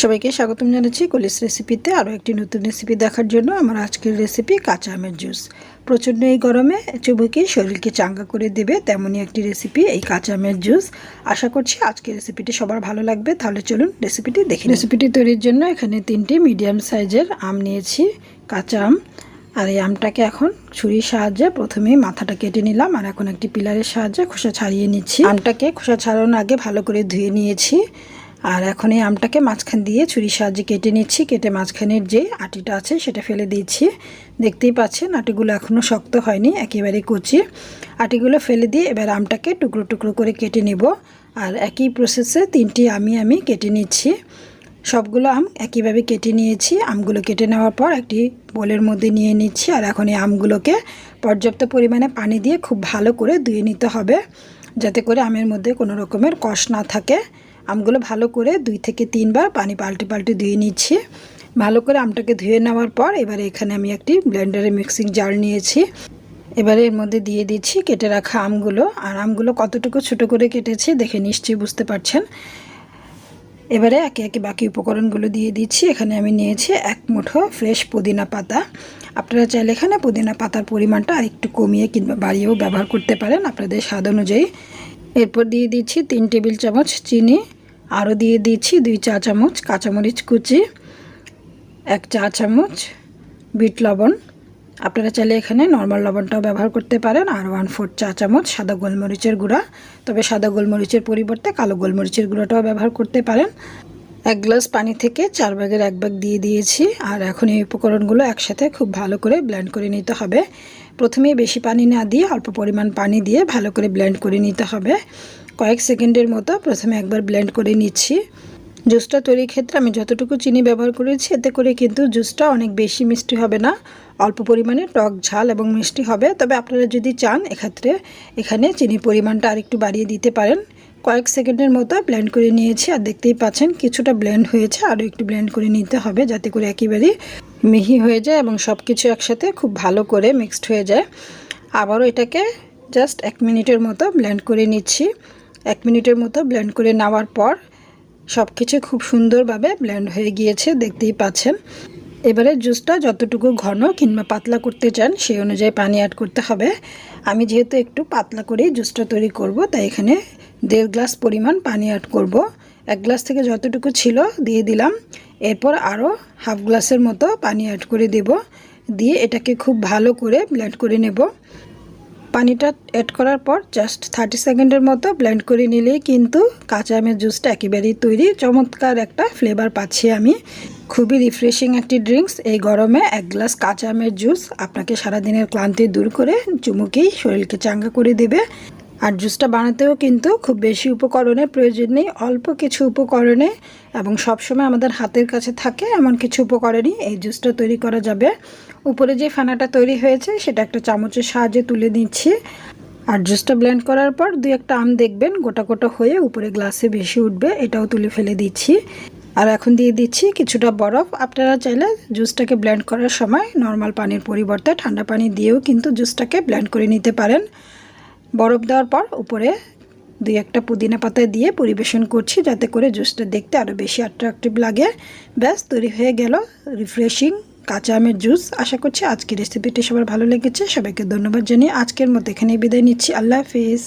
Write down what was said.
সবাইকে স্বাগতম জানাচ্ছি কলিস রেসিপিতে আরও একটি নতুন রেসিপি দেখার জন্য আমার আজকের রেসিপি কাঁচা আমের জুস। প্রচণ্ড এই গরমে চুবুকে শরীরকে চাঙ্গা করে দেবে তেমনই একটি রেসিপি এই কাঁচা আমের জুস। আশা করছি আজকের রেসিপিটি সবার ভালো লাগবে, তাহলে চলুন রেসিপিটি দেখি রেসিপিটি তৈরির জন্য এখানে তিনটি মিডিয়াম সাইজের আম নিয়েছি, কাঁচা আম। আর এই আমটাকে এখন ছুরির সাহায্যে প্রথমেই মাথাটা কেটে নিলাম আর এখন একটি পিলারের সাহায্যে খোসা ছাড়িয়ে নিচ্ছি। আমটাকে খোসা ছাড়ানোর আগে ভালো করে ধুয়ে নিয়েছি। আর এখন এই আমটাকে মাঝখান দিয়ে ছুরির সাহায্যে কেটে নিচ্ছি। কেটে মাঝখানের যে আটিটা আছে সেটা ফেলে দিচ্ছি। দেখতেই পাচ্ছেন, আটিগুলো এখনও শক্ত হয়নি, একেবারে কুচি। আটিগুলো ফেলে দিয়ে এবার আমটাকে টুকরো টুকরো করে কেটে নেব। আর একই প্রসেসে তিনটি আমি আমি কেটে নিচ্ছি। সবগুলো আম একইভাবে কেটে নিয়েছি। আমগুলো কেটে নেওয়ার পর একটি বোলের মধ্যে নিয়ে নিচ্ছি। আর এখন এই আমগুলোকে পর্যাপ্ত পরিমাণে পানি দিয়ে খুব ভালো করে ধুয়ে নিতে হবে, যাতে করে আমের মধ্যে কোনো রকমের কষ না থাকে। আমগুলো ভালো করে দুই থেকে তিনবার পানি পাল্টে পাল্টে ধুয়ে নিচ্ছি। ভালো করে আমটাকে ধুয়ে নেওয়ার পর এবারে এখানে আমি একটি ব্লেন্ডারে মিক্সিং জার নিয়েছি। এবারে এর মধ্যে দিয়ে দিচ্ছি কেটে রাখা আমগুলো। আর আমগুলো কতটুকু ছোটো করে কেটেছি দেখে নিশ্চয়ই বুঝতে পারছেন। এবারে একে একে বাকি উপকরণগুলো দিয়ে দিচ্ছি। এখানে আমি নিয়েছি এক মুঠো ফ্রেশ পুদিনা পাতা। আপনারা চাইলে এখানে পুদিনা পাতার পরিমাণটা আর একটু কমিয়ে কিংবা বাড়িয়েও ব্যবহার করতে পারেন। আপনাদের স্বাদ অনুযায়ী এরপর দিয়ে দিচ্ছি তিন টেবিল চামচ চিনি, আরও দিয়ে দিচ্ছি দুই চা চামচ কাঁচামরিচ কুচি, এক চা চামচ বিট লবণ। আপনারা চাইলে এখানে নর্মাল লবণটাও ব্যবহার করতে পারেন, আর ওয়ান ফোর চা চামচ সাদা গোলমরিচের গুঁড়া। তবে সাদা গোলমরিচের পরিবর্তে কালো গোলমরিচের গুঁড়োটাও ব্যবহার করতে পারেন। এক গ্লাস পানি থেকে চার ভাগের এক ভাগ দিয়ে দিয়েছি, আর এখন এই উপকরণগুলো একসাথে খুব ভালো করে ব্লেন্ড করে নিতে হবে। প্রথমে বেশি পানি না দিয়ে অল্প পরিমাণ পানি দিয়ে ভালো করে ব্লেন্ড করে নিতে হবে। কয়েক সেকেন্ডের মতো প্রথমে একবার ব্লেন্ড করে নিচ্ছি। জুসটা তৈরির ক্ষেত্রে আমি যতটুকু চিনি ব্যবহার করেছি, এতে করে কিন্তু জুসটা অনেক বেশি মিষ্টি হবে না। অল্প পরিমাণে টক ঝাল এবং মিষ্টি হবে। তবে আপনারা যদি চান, এক্ষেত্রে এখানে চিনির পরিমাণটা আরেকটু বাড়িয়ে দিতে পারেন। কয়েক সেকেন্ডের মতো ব্লেন্ড করে নিয়েছি আর দেখতেই পাচ্ছেন কিছুটা ব্লেন্ড হয়েছে, আরও একটু ব্লেন্ড করে নিতে হবে যাতে করে একেবারে মিহি হয়ে যায় এবং সব কিছু একসাথে খুব ভালো করে মিক্সড হয়ে যায়। আবারও এটাকে জাস্ট এক মিনিটের মতো ব্লেন্ড করে নিচ্ছি। এক মিনিটের মতো ব্লেন্ড করে নেওয়ার পর সব কিছু খুব সুন্দরভাবে ব্লেন্ড হয়ে গিয়েছে, দেখতেই পাচ্ছেন। এবারে জুসটা যতটুকু ঘন কিংবা পাতলা করতে চান, সেই অনুযায়ী পানি অ্যাড করতে হবে। আমি যেহেতু একটু পাতলা করেই জুসটা তৈরি করব, তাই এখানে দেড় গ্লাস পরিমাণ পানি অ্যাড করব। এক গ্লাস থেকে যতটুকু ছিল দিয়ে দিলাম। এরপর আরও হাফ গ্লাসের মতো পানি অ্যাড করে দেব। দিয়ে এটাকে খুব ভালো করে ব্লেন্ড করে নেব। পানিটা অ্যাড করার পর জাস্ট থার্টি সেকেন্ডের মতো ব্লেন্ড করে নিলেই কিন্তু কাঁচা আমের জুসটা একেবারেই তৈরি। চমৎকার একটা ফ্লেভার পাচ্ছি আমি। খুবই রিফ্রেশিং একটি ড্রিঙ্কস এই গরমে এক গ্লাস কাঁচা আমের জুস আপনাকে সারাদিনের ক্লান্তি দূর করে চুমুকেই শরীরকে চাঙ্গা করে দেবে। আর জুসটা বানাতেও কিন্তু খুব বেশি উপকরণের প্রয়োজন নেই, অল্প কিছু উপকরণে এবং সবসময় আমাদের হাতের কাছে থাকে এমন কিছু উপকরণই এই জুসটা তৈরি করা যাবে। উপরে যে ফেনাটা তৈরি হয়েছে সেটা একটা চামচের সাহায্যে তুলে দিচ্ছি আর জুসটা ব্লেন্ড করার পর দুই একটা আম দেখবেন, গোটা গোটা হয়ে উপরে গ্লাসে বেশি উঠবে, এটাও তুলে ফেলে দিচ্ছি। আর এখন দিয়ে দিচ্ছি কিছুটা বরফ। আপনারা চাইলে জুসটাকে ব্লেন্ড করার সময় নর্মাল পানির পরিবর্তে ঠান্ডা পানি দিয়েও কিন্তু জুসটাকে ব্লেন্ড করে নিতে পারেন। বরফ দেওয়ার পর উপরে দুই একটা পুদিনা পাতা দিয়ে পরিবেশন করছি, যাতে করে জুসটা দেখতে আরও বেশি অ্যাট্রাকটিভ লাগে। ব্যাস, তৈরি হয়ে গেল রিফ্রেশিং কাঁচা আমের জুস। আশা করছি আজকের রেসিপিটি সবার ভালো লেগেছে। সবাইকে ধন্যবাদ জানিয়ে আজকের মতো এখানেই বিদায় নিচ্ছি। আল্লাহ হাফিজ।